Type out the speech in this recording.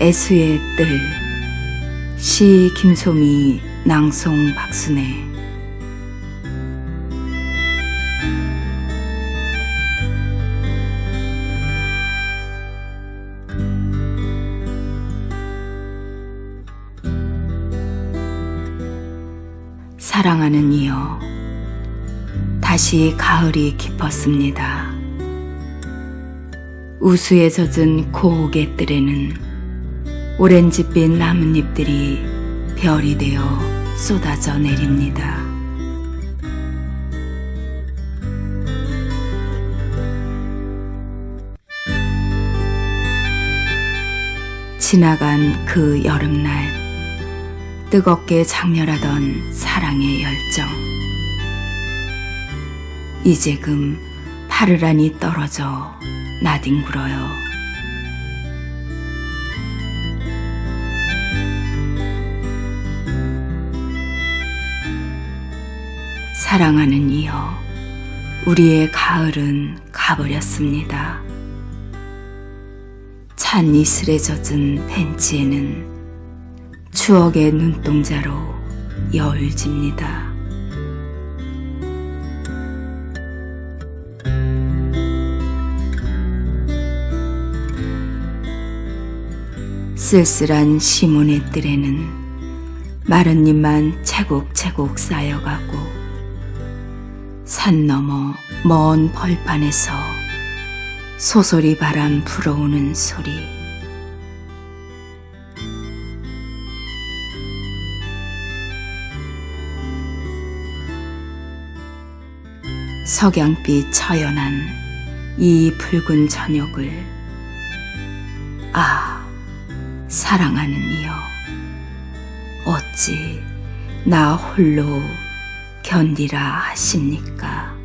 애수의 뜰 시 김소미 낭송 박순애 사랑하는 이여 다시 가을이 깊었습니다. 우수에 젖은 고옥의 뜰에는 오렌지빛 나뭇잎들이 별이 되어 쏟아져 내립니다. 지나간 그 여름날 뜨겁게 장렬하던 사랑의 열정 이제금 파르란이 떨어져 나뒹굴어요. 사랑하는 이여, 우리의 가을은 가버렸습니다. 찬 이슬에 젖은 벤치에는 추억의 눈동자로 여울집니다. 쓸쓸한 시문의 뜰에는 마른 잎만 차곡차곡 쌓여가고 산 너머 먼 벌판에서 소소리 바람 불어오는 소리. 석양빛 처연한 이 붉은 저녁을 아 사랑하는 이여. 어찌 나 홀로 견디라 하십니까?